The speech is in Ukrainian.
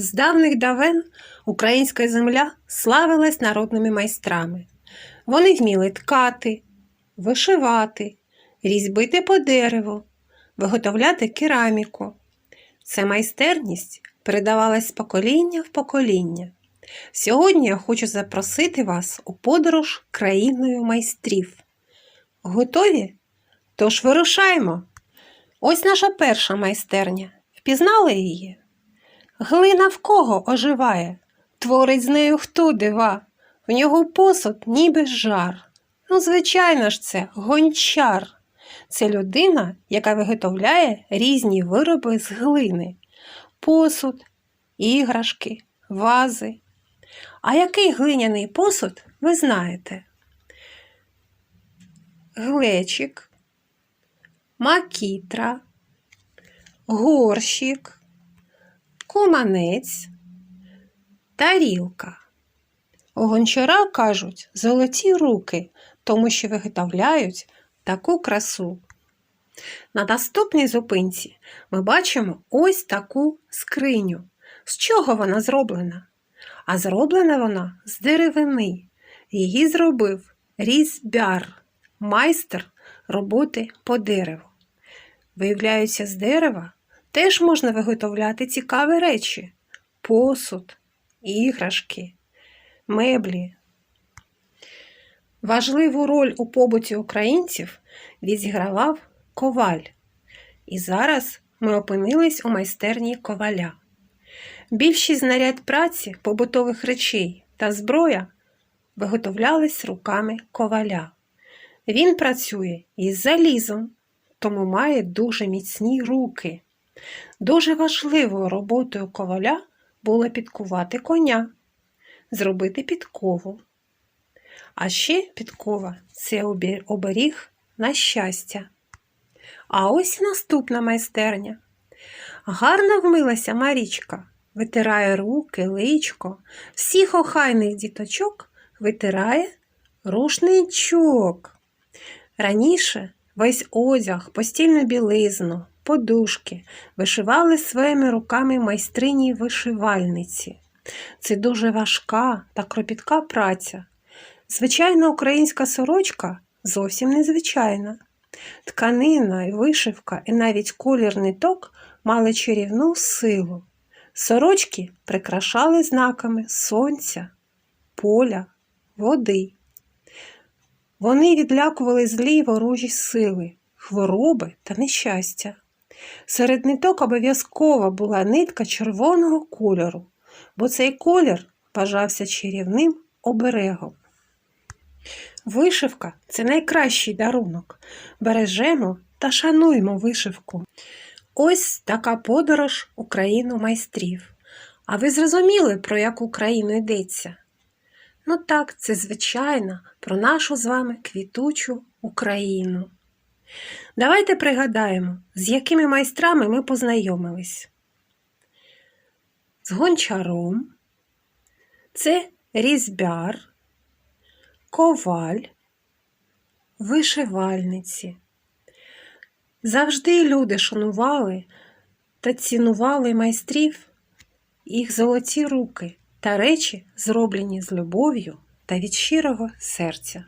З давних давен українська земля славилась народними майстрами. Вони вміли ткати, вишивати, різьбити по дереву, виготовляти кераміку. Ця майстерність передавалась з покоління в покоління. Сьогодні я хочу запросити вас у подорож країною майстрів. Готові? Тож вирушаємо. Ось наша перша майстерня. Впізнали її? Глина в кого оживає? Творить з нею хто дива? В нього посуд ніби жар. Ну, звичайно ж, це гончар. Це людина, яка виготовляє різні вироби з глини: посуд, іграшки, вази. А який глиняний посуд ви знаєте? Глечик, макітра, горщик, куманець, тарілка. У гончара кажуть золоті руки, тому що виготовляють таку красу. На наступній зупинці ми бачимо ось таку скриню. З чого вона зроблена? А зроблена вона з деревини. Її зробив різьбяр, майстер роботи по дереву. Виявляється, з дерева теж можна виготовляти цікаві речі: посуд, іграшки, меблі. Важливу роль у побуті українців відігравав коваль. І зараз ми опинились у майстерні коваля. Більшість знарядь праці, побутових речей та зброя виготовлялись руками коваля. Він працює із залізом, тому має дуже міцні руки. Дуже важливою роботою коваля було підкувати коня, зробити підкову. А ще підкова це оберіг на щастя. А ось наступна майстерня. Гарно вмилася Марічка, витирає руки, личко, всіх охайних діточок витирає рушничок. Раніше весь одяг, постільну білизну, подушки вишивали своїми руками майстрині вишивальниці. Це дуже важка та кропітка праця. Звичайна українська сорочка зовсім незвичайна. Тканина і вишивка, і навіть колір ниток мали чарівну силу. Сорочки прикрашали знаками сонця, поля, води. Вони відлякували злі ворожі сили, хвороби та нещастя. Серед ниток обов'язково була нитка червоного кольору, бо цей колір вважався чарівним оберегом. Вишивка це найкращий дарунок. Бережемо та шануємо вишивку. Ось така подорож у країну майстрів. А ви зрозуміли, про яку країну йдеться? Ну так, це звичайно про нашу з вами квітучу Україну. Давайте пригадаємо, з якими майстрами ми познайомились. З гончаром, це різьбяр, коваль, вишивальниці. Завжди люди шанували та цінували майстрів, їх золоті руки та речі, зроблені з любов'ю та від щирого серця.